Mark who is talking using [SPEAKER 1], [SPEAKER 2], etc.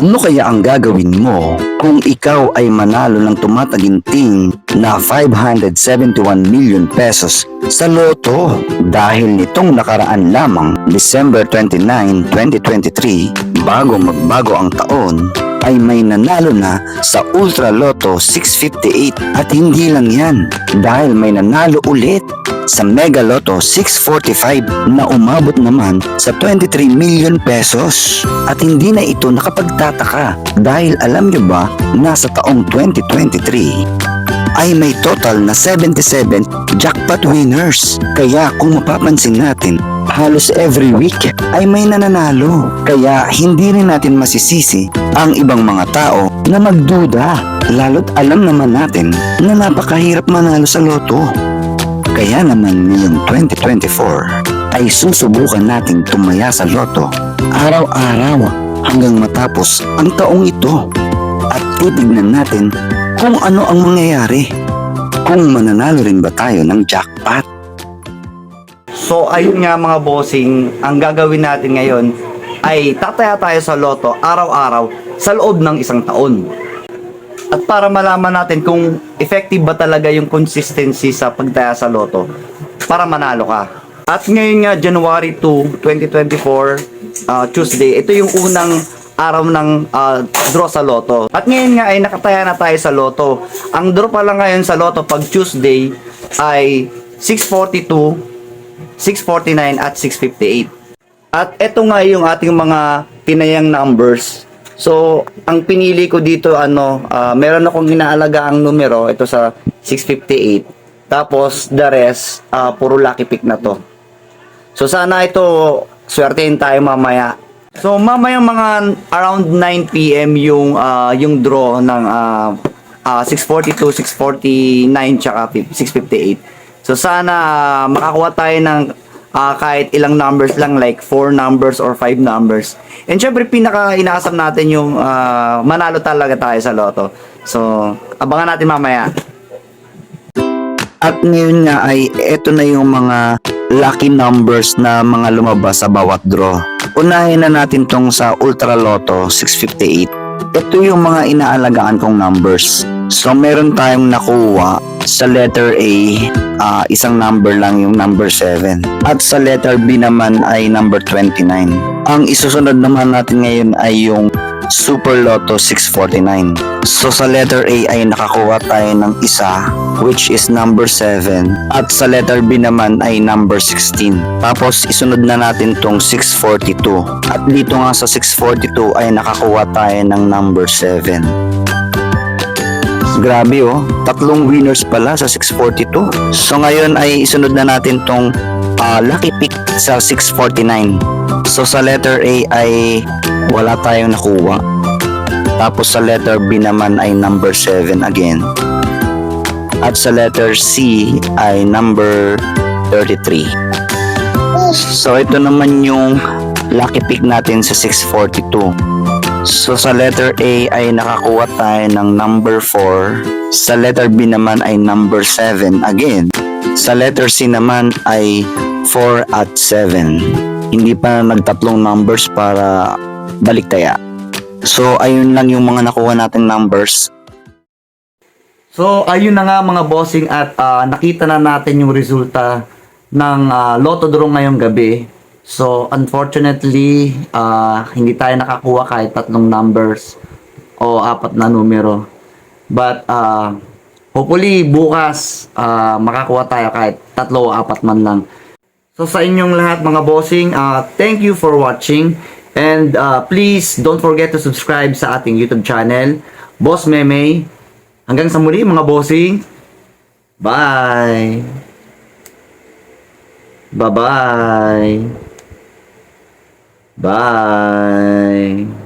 [SPEAKER 1] Ano kaya ang gagawin mo kung ikaw ay manalo ng tumataginting na 571 million pesos sa loto? Dahil nitong nakaraan lamang, December 29, 2023, bago magbago ang taon, ay may nanalo na sa Ultra Lotto 658 at hindi lang yan dahil may nanalo ulit sa Mega Lotto 645 na umabot naman sa 23 million pesos. At hindi na ito nakapagtataka dahil alam nyo ba nasa taong 2023 ay may total na 77 jackpot winners. Kaya kung mapapansin natin, halos every week ay may nananalo. Kaya hindi rin natin masisisi ang ibang mga tao na magduda. Lalo't alam naman natin na napakahirap manalo sa loto. Kaya naman ngayong 2024 ay susubukan nating tumaya sa loto araw-araw hanggang matapos ang taong ito titignan natin kung ano ang mangyayari kung mananalo rin ba tayo ng jackpot.
[SPEAKER 2] So ayun nga mga bossing, ang gagawin natin ngayon ay tataya tayo sa loto araw-araw sa loob ng isang taon. At para malaman natin kung effective ba talaga yung consistency sa pagtaya sa loto para manalo ka. At ngayon nga January 2, 2024, uh, Tuesday, ito yung unang araw ng uh, draw sa loto. At ngayon nga ay nakataya na tayo sa loto. Ang draw pa lang ngayon sa loto pag Tuesday ay 642, 649 at 658. At eto nga yung ating mga tinayang numbers. So, ang pinili ko dito ano, ah, meron akong inaalaga ang numero ito sa 658. Tapos the rest ah, puro lucky pick na to. So sana ito swertein tayo mamaya. So mamaya mga around 9 PM yung ah, yung draw ng ah, ah, 642, 649 tsaka 658. So sana ah, makakuha tayo ng ah, kahit ilang numbers lang like 4 numbers or 5 numbers. And syempre pinaka inaasam natin yung ah, manalo talaga tayo sa loto. So abangan natin mamaya.
[SPEAKER 1] At ngayon nga ay eto na yung mga lucky numbers na mga lumabas sa bawat draw. Unahin na natin tong sa Ultra Lotto 658. Ito yung mga inaalagaan kong numbers. So meron tayong nakuha sa letter A, ah, isang number lang yung number 7. At sa letter B naman ay number 29. Ang isusunod naman natin ngayon ay yung Super Lotto 649. So sa letter A ay nakakuha tayo ng isa which is number 7 at sa letter B naman ay number 16. Tapos isunod na natin tong 642 at dito nga sa 642 ay nakakuha tayo ng number 7. Grabe oh, tatlong winners pala sa 642. So ngayon ay isunod na natin tong ah, lucky pick sa 649. So sa letter A ay wala tayong nakuha. Tapos sa letter B naman ay number 7 again. At sa letter C ay number 33. So ito naman yung lucky pick natin sa 642. So sa letter A ay nakakuha tayo ng number 4. Sa letter B naman ay number 7 again. Sa letter C naman ay 4 at 7. Hindi pa nagtatlong numbers para baliktaya. So ayun lang yung mga nakuha nating numbers.
[SPEAKER 2] So, ayun na nga mga bossing at ah, nakita na natin yung resulta ng ah, Lotto Draw ngayong gabi. So, unfortunately, ah, hindi tayo nakakuha kahit tatlong numbers o apat na numero. But, ah, hopefully, bukas ah, makakuha tayo kahit tatlo o apat man lang. So, sa inyong lahat mga bossing, ah, thank you for watching. And ah, please, don't forget to subscribe sa ating YouTube channel, Boss Meme. Hanggang sa muli mga bossing. Bye. Bye-bye. Bye.